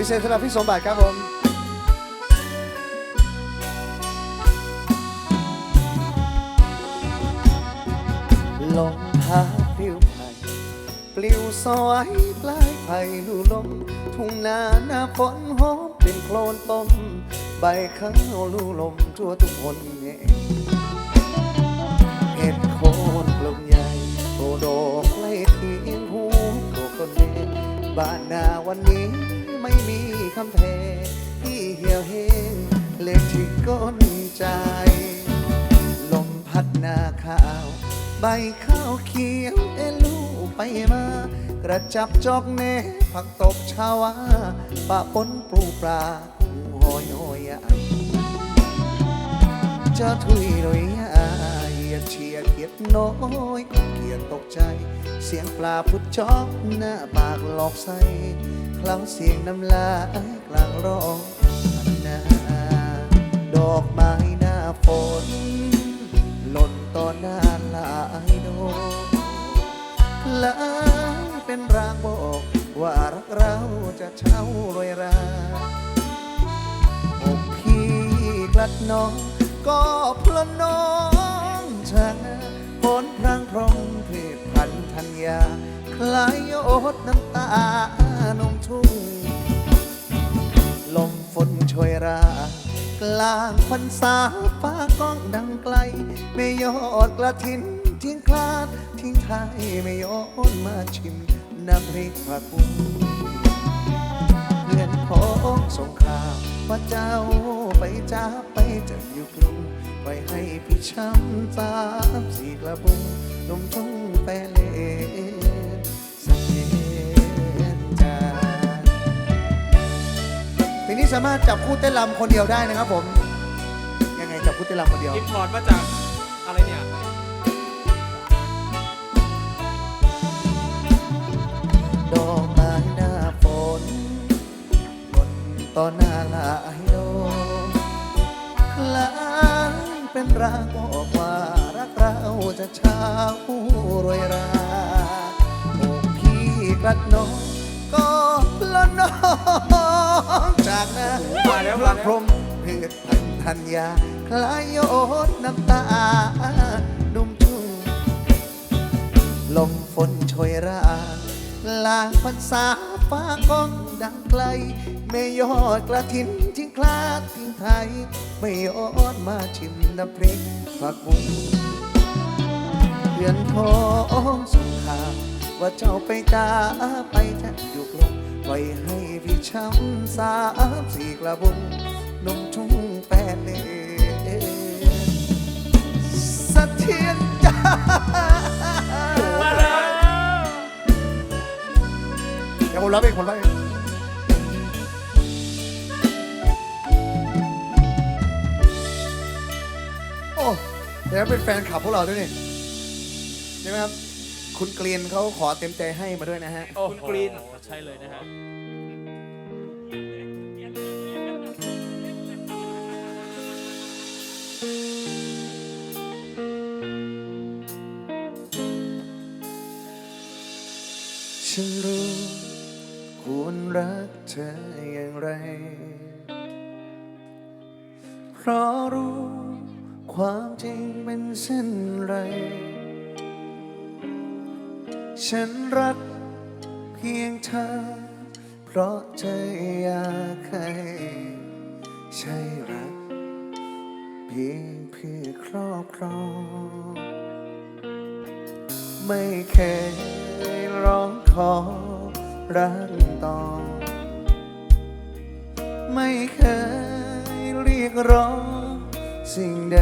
พิเศษสำหรับพี่สมบัติครับผมลมพัดปลิวไปป ลิวสวยปลายไผ่ลูลม ทุ่งนาหน้าฝนหอมเป็นโคลนต้ม ใบข้าวลูลมทั่วทุกคนเองเห็ดโคนกลมใหญ่โตโดกไล่ทีงหูโกคนเองบ้านนาวันนี้ไม่มีคำแพงที่เหี่ยวแห้งเล็กที่ก้นใจ ลมพัดนาข้าว ใบข้าวเขียว ไปมา กระจับจอกเนผักตบชาวาปะปนปลูปลาหอยหอยใหญ่จะถุยหน่อยอายอย่าเชียเกียดน้อยเกียดตกใจ เสียงปลาพุดจอกหน้าปากหลอกใสคล้าเสียงน้ำลายกลางร้อง เป็นรางบอก ว่ารักเราจะเช่ารวยราอกพี่กลัดน้อง ก็พลน้องชาผลพรางพรองเพศพันธัญญาคลายโยดน้ำตานมทุ่ง ลมฝนโชยรากลางพรรษาฟ้าก้องดังไกล ไม่ยอดกระทินทิ้งคลาดทิ้งไทยไม่ยอดมาชิม น้ำพริกผักบุ้งเพื่อนพ้องสงครามว่าเจ้าไปจ้าไปจากอยู่กรุงไว้ให้พี่ช้ำสามสี่กระบุงนมทุ่งแปเลสเย็นจาทีนี้สามารถจับคู่เต้นรำคนเดียวได้นะครับผม ยังไงจับคู่เต้นรำคนเดียว อิมพอร์ตมาจาก ละน้องจากน้ามาแล้วพระแล้วพรมเพชรพันธัญญาคลายโยดน้ำตานุ่มชุ่มลมฝนโชยราลางพรรษาฟ้าก้องดังไกล ไม่ยอดกระทินทิ้งคลาดทิ้งไทย ไม่ยอดมาชิมน้ำพริกผักบุ้งเพื่อนพ้องสงคราว่าเจ้าไปกาไปแทบอยู่กลง ไว้ให้พี่ช้ำสามสี่กระบุงนมทุ่งแปดเลสะเทียนจ้ามาแล้วเดี๋ยวผมรับเองผมรับเองโอ้เดี๋ยวเป็นแฟนคลับพวกเราด้วยนี่ใช่ไหมครับ คุณเกรียนเขาขอเต็มใจให้มาด้วยนะฮะโอ้คุณกรีนใช่เลยนะฮะ ฉันรู้ควรรักเธออย่างไร เพราะรู้ความจริงเป็นเช่นไร ฉันรักเพียงเธอ เพราะใจอยากให้ใช่รัก เพียงเพื่อครอบครองไม่เคยร้องขอรักต่อ ไม่เคยเรียกร้องสิ่งใด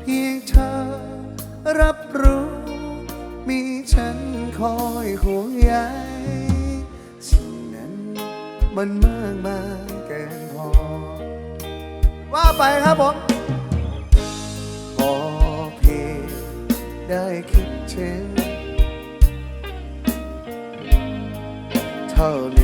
เพียงเธอรับรู้ อยห่วงใยสิ่งนั้นมันมากมาเกินพอ ว่าไปครับผมพอเพียงได้คิดถึงเท่านี้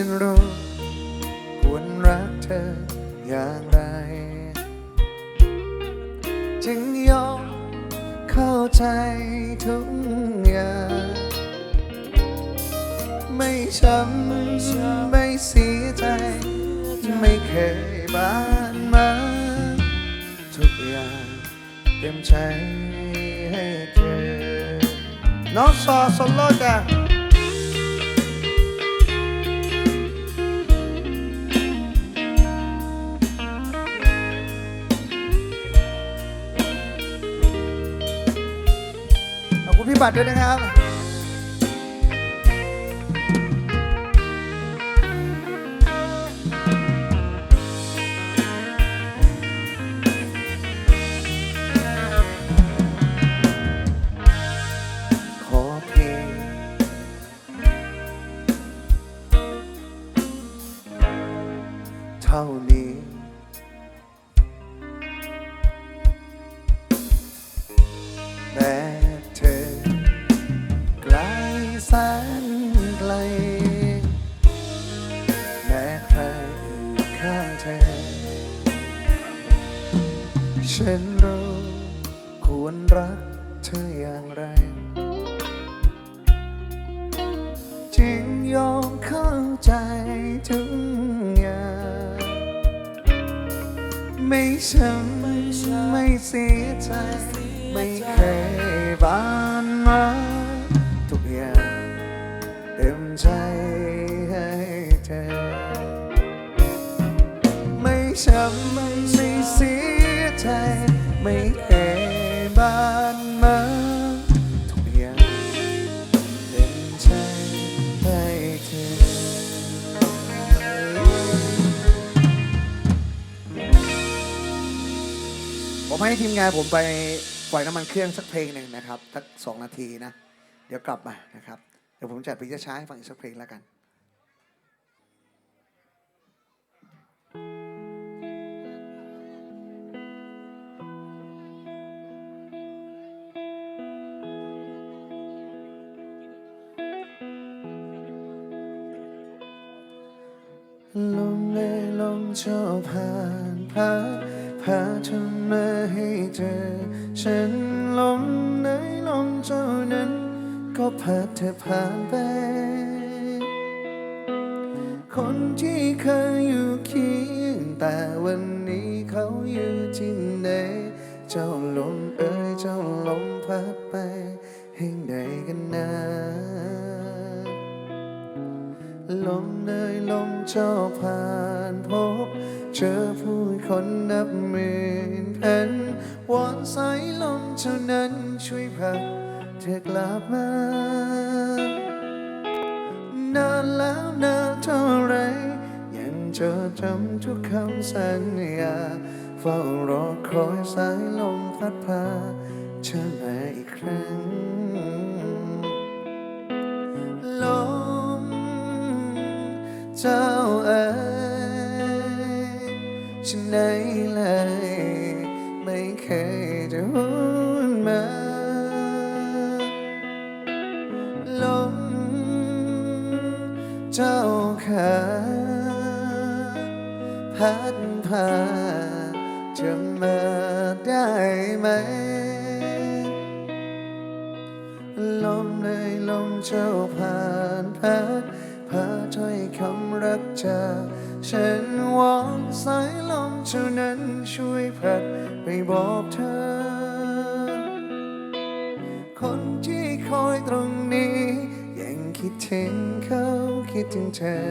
ันรู้ควรรักเธออย่างไร จึงยอมเข้าใจทุกอย่างไม่ช้ำไม่เสียใจ ไม่เคยบานมา ทุกอย่างเต็มใจให้เธอน้องซอสโลจ้ะ บัตรด้วยนะครับเท่านี้ ฉันรู้ควรรักเธออย่างไร จึงยอมเข้าใจทุกอย่าง ไม่ช้ำไม่เสียใจ ไม่เคยบานมา ให้ทีมงานผมไปปล่อยน้ำมันเครื่องสักเพลงหนึ่งนะครับสักสองนาทีนะ เดี๋ยวกลับมานะครับ เดี๋ยวผมจัดเพลงช้าๆให้ฟังอีกสักเพลงแล้วกันลมเลยลมเจ้าผ่านพา พาเธอมาให้เจอ ฉันลมไหนลมเจ้านั้น ก็พัดเธอผ่านไป คนที่เคยอยู่เคียงแต่วันนี้เขาอยู่ที่ไหน เจ้าลมเอ่ยเจ้าลมพัดไปให้ไหนกันนะลมเลยลมเจ้า นนับหมื่นแผ่นวอนสายลมเท่านั้นช่วยพัดเธอกลับมานานแล้วนานเท่าไร ยังจดจำทุกคำสัญญาเฝ้ารอคอยสายลมพัดพาเธอมาอีกครั้ง ลมเจ้าเอ๋ ฉันไหนเลย ไม่เคยจะหุนมาลมเจ้าขาพัดพาจะมาได้ไหม ลมเลยลมเจ้าผ่านพัดพาถ้อยคำรักจากฉันหวังสาย เท่านั้นช่วยพัดไปบอกเธอ คนที่คอยตรงนี้ ยังคิดถึงเขาคิดถึงเธอ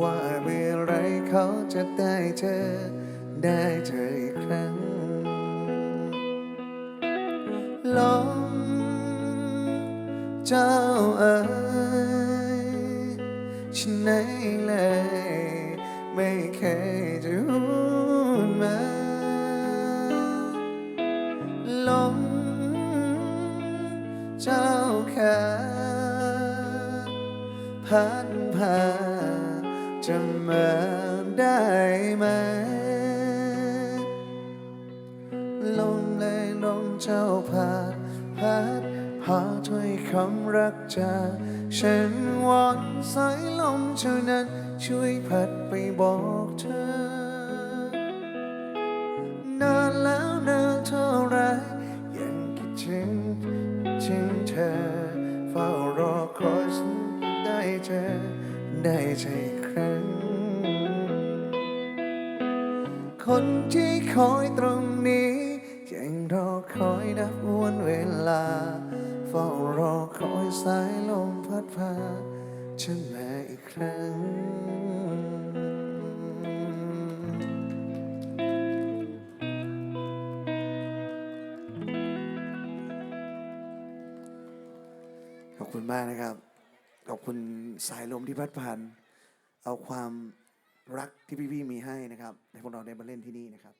ว่าเมื่อไรเขาจะได้เธอ ได้เธออีกครั้งลมเจ้าเอ๋ยฉันไหนเลย ไม่เคยจะรู้ มาลมเจ้าขาพัดพาจะมาได้ไหมลมเลยลมเจ้าผ่านพัดพาถ้อยคำรักจากฉันวอนสายลมเท่านั้นช่วยพัดไปบอกเธอ รอคอยฉันได้เจอได้ใจครั้ง คนที่คอยตรงนี้ยังรอคอยนับวันเวลาเฝ้ารอคอยสายลมพัดพาฉันมาอีกครั้ง คุณมากนะครับ ขอบคุณสายลมที่พัดผ่าน เอาความรักที่พี่ๆมีให้นะครับ ให้พวกเราได้มาเล่นที่นี่นะครับ